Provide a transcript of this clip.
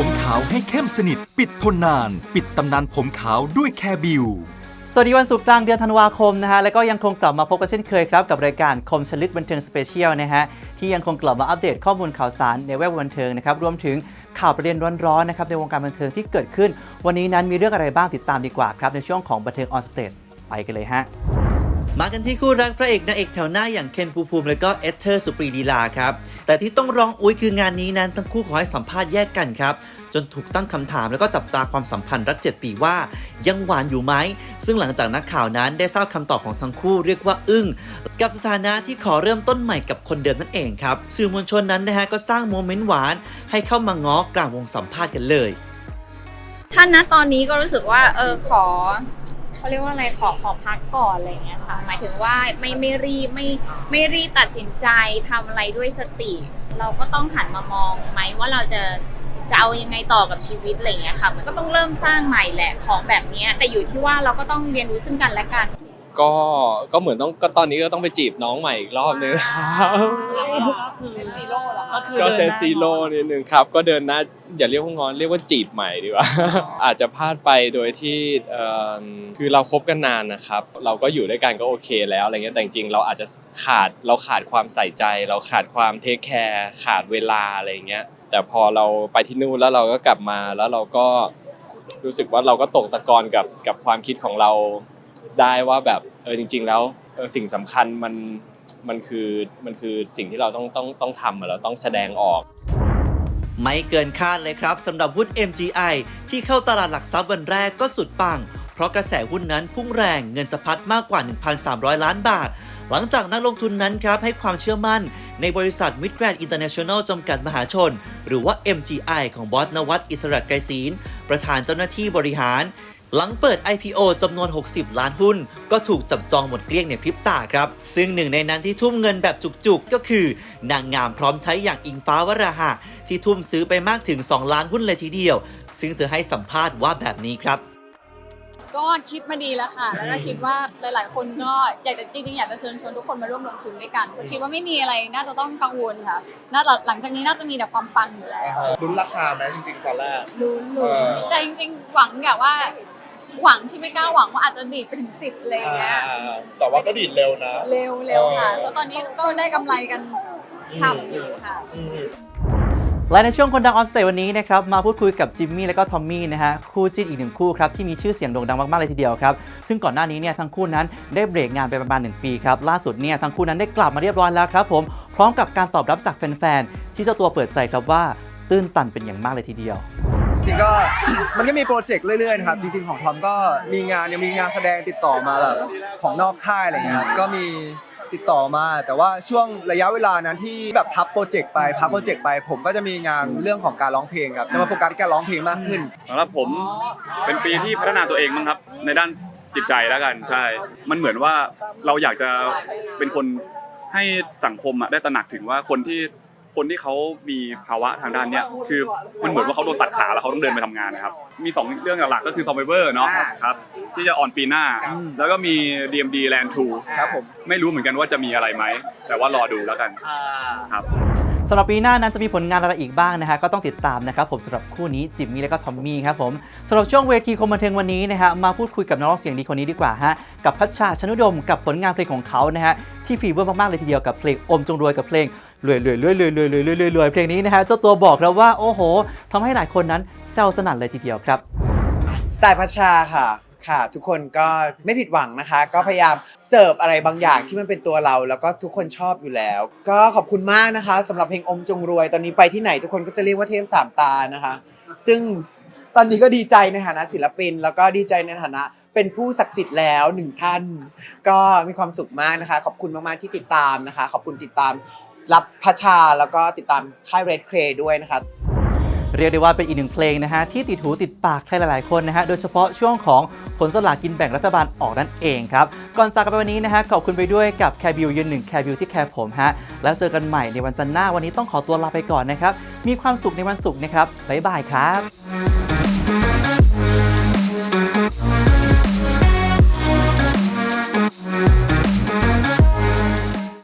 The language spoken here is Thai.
ผมขาวให้เข้มสนิท ปิดทนนาน ปิดตำนานผมขาวด้วยแคบิวสวัสดีวันศุกร์กลางเดือนธันวาคมนะฮะ แล้วก็ยังคงกลับมาพบกันเช่นเคยครับ กับรายการคมชลิดบันเทิงสเปเชียลนะฮะ ที่ยังคงกลับมาอัปเดตข้อมูลข่าวสารในแวดวงบันเทิงนะครับ รวมถึงข่าวประเด็นร้อนๆนะครับในวงการบันเทิงที่เกิดขึ้น วันนี้นั้นมีเรื่องอะไรบ้างติดตามดีกว่าครับในช่วงของบันเทิงออนสเตจไปกันเลยฮะ มากันที่คู่รักพระเอกนางเอกแถวหน้าอย่างเคนภูภูมิ และก็เอสเธอร์สุปรีดีลาครับ แต่ที่ต้องร้องอุ้ยคืองานนี้นั้นทั้งคู่ขอให้สัมภาษณ์แยกกันครับ จนถูกตั้งคำถามแล้วก็จับตาความสัมพันธ์รัก 7 ปีว่า ยังหวานอยู่ไหม ซึ่งหลังจากนักข่าวนั้นได้ทราบคำตอบของทั้งคู่เรียกว่าอึ้ง กับสถานะที่ขอเริ่มต้นใหม่กับคนเดิมนั่นเองครับสื่อมวลชนนั้นนะฮะก็สร้างโมเมนต์หวาน ให้เข้ามาง้อกลางวงสัมภาษณ์กันเลย ท่านนะตอนนี้ก็รู้สึกว่าเออขอ เขาเรียกว่าอะไรขอขอพักก่อนอะไรอย่างเงี้ยค่ะหมายถึงว่าไม่ไม่รีบไม่ไม่รีบตัดสินใจทำอะไรด้วยสติ เราก็ต้องหันมามองไหมว่าเราจะจะเอายังไงต่อกับชีวิตอะไรอย่างเงี้ยค่ะ มันก็ต้องเริ่มสร้างใหม่แหละของแบบเนี้ยแต่อยู่ที่ว่าเราก็ต้องเรียนรู้ซึ่งกันและกัน ก็ก็เหมือนต้องก็ตอนนี้ก็ต้องไปจีบน้องใหม่อีกรอบนึงครับก็เซนซีโร่นิดนึงครับ ก็เดินหน้าอย่าเรียกว่างอนเรียกว่าจีบใหม่ดีกว่า อาจจะพลาดไปโดยที่เอ่อคือเราคบกันนานนะครับ เราก็อยู่ด้วยกันก็โอเคแล้วอะไรเงี้ยแต่จริงๆเราอาจจะขาดเราขาดความใส่ใจ เราขาดความเทคแคร์ขาดเวลาอะไรเงี้ยแต่พอเราไปที่นู่นแล้วเราก็กลับมาแล้วเราก็รู้สึกว่าเราก็ตกตะกอนกับกับความคิดของเรา ได้ว่าแบบเออจริง ๆ แล้วเออสิ่งสำคัญมันมันคือมันคือสิ่งที่เราต้องต้องต้องทำเราต้องแสดงออก ไม่เกินคาดเลยครับสำหรับหุ้น MGI ที่เข้าตลาดหลักทรัพย์วันแรกก็สุดปัง เพราะกระแสหุ้นนั้นพุ่งแรงเงินสะพัดมากกว่า 1,300 ล้านบาท หลังจากนักลงทุนนั้นครับให้ความเชื่อมั่น ในบริษัท Mid Grand International จำกัดมหาชน หรือว่า MGI ของบอสนวัตอิสระไกรศีลประธานเจ้าหน้าที่บริหาร หลังเปิด IPO จำนวน 60 ล้านหุ้น ก็ถูกจับจองหมดเกลี้ยงในพริบตาครับ ซึ่งหนึ่งในนั้นที่ทุ่มเงินแบบจุกๆ ก็คือ นางงามพร้อมใช้อย่างอิงฟ้าวราหะ ที่ทุ่มซื้อไปมากถึง 2 ล้านหุ้นเลยทีเดียว ซึ่งเธอให้สัมภาษณ์ว่าแบบนี้ครับ ก็คิดมาดีแล้วค่ะ แล้วก็คิดว่าหลาย ๆ คนก็อยากจะจริงๆอยากจะเชิญชวนทุกคนมาร่วมลงทุนด้วยกันเพราะคิดว่าไม่มีอะไรน่าจะต้องกังวลค่ะน่าจะหลังจากนี้น่าจะมีแต่ความปังอยู่แล้วลุ้นราคาไหมจริงๆตอนแรกลุ้นเออๆแต่จริง ๆ หวังแบบว่า หวังที่ไม่กล้าหวังว่าอาจจะดีดไปถึงสิบอะไรอย่างเงี้ย อ่าแต่ว่าก็ดีดเร็วนะ เร็วเร็วค่ะเออเพราะตอนนี้ก็ได้กำไรกันฉ่ำอยู่ค่ะ อืม และในช่วงคนดังออนสเตจวันนี้นะครับมาพูดคุยกับจิมมี่และก็ทอมมี่นะฮะคู่จิ้นอีกหนึ่งคู่ครับที่มีชื่อเสียงโด่งดังมากๆเลยทีเดียวครับซึ่งก่อนหน้านี้เนี่ยทั้งคู่นั้นได้เบรกงานไปประมาณ 1 ปีครับล่าสุดเนี่ยทั้งคู่นั้นได้กลับมาเรียบร้อยแล้วครับผมพร้อมกับการตอบรับจากแฟนๆที่เจ้าตัวเปิดใจครับว่าตื้นตันเป็นอย่างมากเลยทีเดียวจ ริงๆก็มันก็มีโปรเจกต์เรื่อยๆนะครับจริง ๆของทอมก็มีงานยังมีงานแสดงติดต่อมาแบบของนอกค่ายอะไรเงี้ยครับก็มีติดต่อมา แต่ว่าช่วงระยะเวลานั้นที่แบบพับโปรเจกต์ไปพับโปรเจกต์ไป ผมก็จะมีงานเรื่องของการร้องเพลงครับจะมาโฟกัสที่การร้องเพลงมากขึ้น สำหรับผมเป็นปีที่พัฒนาตัวเองมั้งครับ ในด้านจิตใจแล้วกันใช่ มันเหมือนว่าเราอยากจะเป็นคนให้สังคมอะได้ตระหนักถึงว่าคนที่ คนที่เขามีภาวะทางด้านเนี้ยคือมันเหมือนว่าเขาโดนตัดขาแล้วเขาต้องเดินไปทำงานนะครับ มีสองเรื่องหลักๆก็คือ Survivor เนาะครับที่จะออนปีหน้า แล้วก็มี DMD Land 2ครับผมไม่รู้เหมือนกันว่าจะมีอะไรไหม แต่ว่ารอดูแล้วกันครับ สำหรับปีหน้านั้นจะมีผลงานอะไรอีกบ้างนะฮะก็ต้องติดตามนะครับผมสำหรับคู่นี้จิมมี่และก็ทอมมี่ครับผมสำหรับช่วงเวทีคมบันเทิงวันนี้นะฮะมาพูดคุยกับนักร้องเสียงดีคนนี้ดีกว่าฮะกับพัชชาชนุดมกับผลงานเพลงของเขานะฮะที่ฟีเวอร์มากๆเลยทีเดียวกับเพลงอมจงรวยกับเพลงรวยรวยรวยรวยรวยรวยรวยรวยรวยเพลงนี้นะฮะเจ้าตัวบอกแล้วว่าโอ้โหทำให้หลายคนนั้นแซวสนั่นเลยทีเดียวครับสไตล์พัชชาค่ะ ค่ะ ทุกคนก็ไม่ผิดหวังนะคะ ก็พยายามเสิร์ฟอะไรบางอย่างที่มันเป็นตัวเรา แล้วก็ทุกคนชอบอยู่แล้ว ก็ขอบคุณมากนะคะสำหรับเพลงอมจงรวยตอนนี้ไปที่ไหนทุกคนก็จะเรียกว่าเทพสามตานะคะ ซึ่งตอนนี้ก็ดีใจในฐานะศิลปิน แล้วก็ดีใจในฐานะเป็นผู้ศักดิ์สิทธิ์แล้วหนึ่งท่าน ก็มีความสุขมากนะคะ ขอบคุณมากๆที่ติดตามนะคะ ขอบคุณติดตามรับพัชชาแล้วก็ติดตามค่าย Red c r a ด้วยนะคะ เรียกได้ว่าเป็นอีกหนึ่งเพลงนะฮะที่ติดหูติดปากใครหลายๆคนนะฮะโดยเฉพาะช่วงของผลสลากกินแบ่งรัฐบาลออกนั่นเองครับ ก่อนจากกันไปวันนี้นะฮะขอบคุณไปด้วยกับแคบิวยืนหนึ่งแคบิวที่แคร์ผมฮะแล้วเจอกันใหม่ในวันจันทร์หน้าวันนี้ต้องขอตัวลาไปก่อนนะครับมีความสุขในวันศุกร์นะครับบ๊ายบายครับ